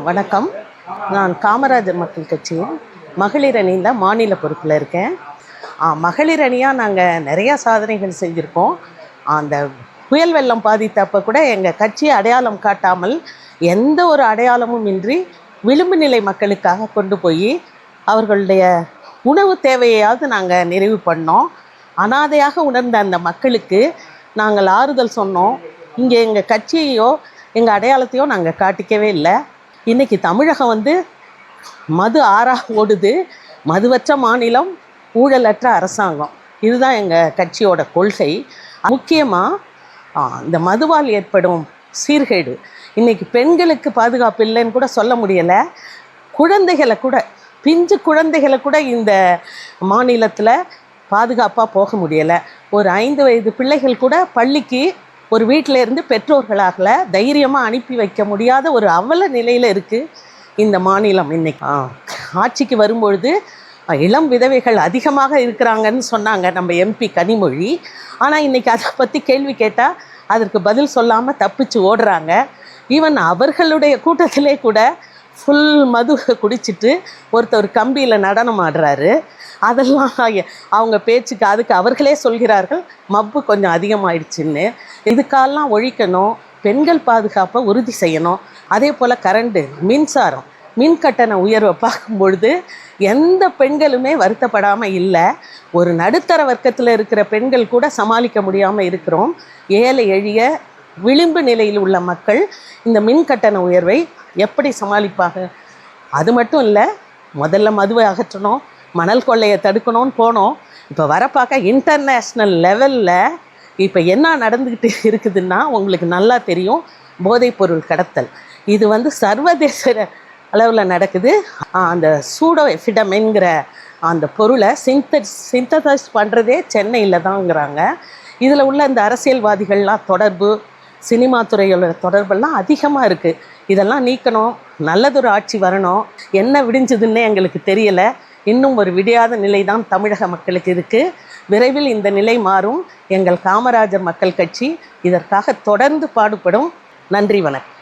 வணக்கம். நான் காமராஜர் மக்கள் கட்சியின் மகளிர் அணியில் மாநில பொறுப்பில் இருக்கேன். மகளிர் அணியாக நாங்கள் நிறையா சாதனைகள் செஞ்சுருக்கோம். அந்த புயல் வெள்ளம் பாதித்தப்போ கூட எங்கள் கட்சியை அடையாளம் காட்டாமல் எந்த ஒரு அடையாளமும் இன்றி விளிம்பு நிலை மக்களுக்காக கொண்டு போய் அவர்களுடைய உணவு தேவையாவது நாங்கள் நிறைவு பண்ணோம். அனாதையாக உணர்ந்த அந்த மக்களுக்கு நாங்கள் ஆறுதல் சொன்னோம். இங்கே எங்கள் கட்சியையோ எங்கள் அடையாளத்தையோ நாங்கள் காட்டிக்கவே இல்லை. இன்றைக்கி தமிழகம் வந்து மது ஆறா ஓடுது. மதுவற்ற மாநிலம் ஊழலற்ற அரசாங்கம். இதுதான் எங்கள் கட்சியோட கொள்கை. முக்கியமாக இந்த மதுவால் ஏற்படும் சீர்கேடு. இன்றைக்கி பெண்களுக்கு பாதுகாப்பு இல்லைன்னு கூட சொல்ல முடியலை. குழந்தைகளை கூட பிஞ்சு குழந்தைகளை கூட இந்த மாநிலத்தில் பாதுகாப்பாக போக முடியலை. ஒரு ஐந்து வயது பிள்ளைகள் கூட பள்ளிக்கு ஒரு வீட்டில் இருந்து பெற்றோர்களாகல தைரியமாக அனுப்பி வைக்க முடியாத ஒரு அவல நிலையில் இருக்குது இந்த மாநிலம் இன்னைக்கு. ஆட்சிக்கு வரும்பொழுது இளம் விதவைகள் அதிகமாக இருக்கிறாங்கன்னு சொன்னாங்க நம்ம எம்பி கனிமொழி. ஆனால் இன்றைக்கி அதை பற்றி கேள்வி கேட்டால் அதற்கு பதில் சொல்லாமல் தப்பிச்சு ஓடுறாங்க. ஈவன் அவர்களுடைய கூட்டத்திலே கூட ஃபுல் மது குடிச்சிட்டு ஒருத்தர் கம்பியில் நடனம் ஆடுறாரு. அதெல்லாம் அவங்க பேச்சுக்கு அதுக்கு அவர்களே சொல்கிறார்கள் மப்பு கொஞ்சம் அதிகமாயிடுச்சுன்னு. இதுக்காலெல்லாம் ஒழிக்கணும் பெண்கள் பாதுகாப்பை உறுதி செய்யணும். அதே போல் கரண்ட்டு மின்சாரம் மின் கட்டண உயர்வை பார்க்கும் பொழுது எந்த பெண்களுமே வருத்தப்படாமல் இல்லை. ஒரு நடுத்தர வர்க்கத்தில் இருக்கிற பெண்கள் கூட சமாளிக்க முடியாமல் இருக்கிறோம். ஏழை எழிய விளிம்பு நிலையில் உள்ள மக்கள் இந்த மின் கட்டண உயர்வை எப்படி சமாளிப்பாங்க? அது மட்டும் இல்லை முதல்ல மதுவை அகற்றணும் மணல் கொள்ளையை தடுக்கணும்னு போனோம். இப்போ வர பார்க்க இன்டர்நேஷ்னல் லெவலில் இப்போ என்ன நடந்துக்கிட்டு இருக்குதுன்னா உங்களுக்கு நல்லா தெரியும் போதைப்பொருள் கடத்தல். இது வந்து சர்வதேச அளவில் நடக்குது. அந்த சூடோ எஃபிடமின்கிற அந்த பொருளை சிந்த சிந்தசைஸ் பண்ணுறதே சென்னையில் தாங்கிறாங்க. இதில் உள்ள இந்த அரசியல்வாதிகள்லாம் தொடர்பு சினிமா துறையோட தொடர்பெல்லாம் அதிகமாக இருக்குது இதெல்லாம் நீக்கணும் நல்லதொரு ஆட்சி வரணும். என்ன விடிஞ்சதுன்னே எங்களுக்கு தெரியலை. இன்னும் ஒரு விடியாத நிலை தான் தமிழக மக்களுக்கு இருக்குது விரைவில் இந்த நிலை மாறும். எங்கள் காமராஜர் மக்கள் கட்சி இதற்காக தொடர்ந்து பாடுபடும். நன்றி வணக்கம்.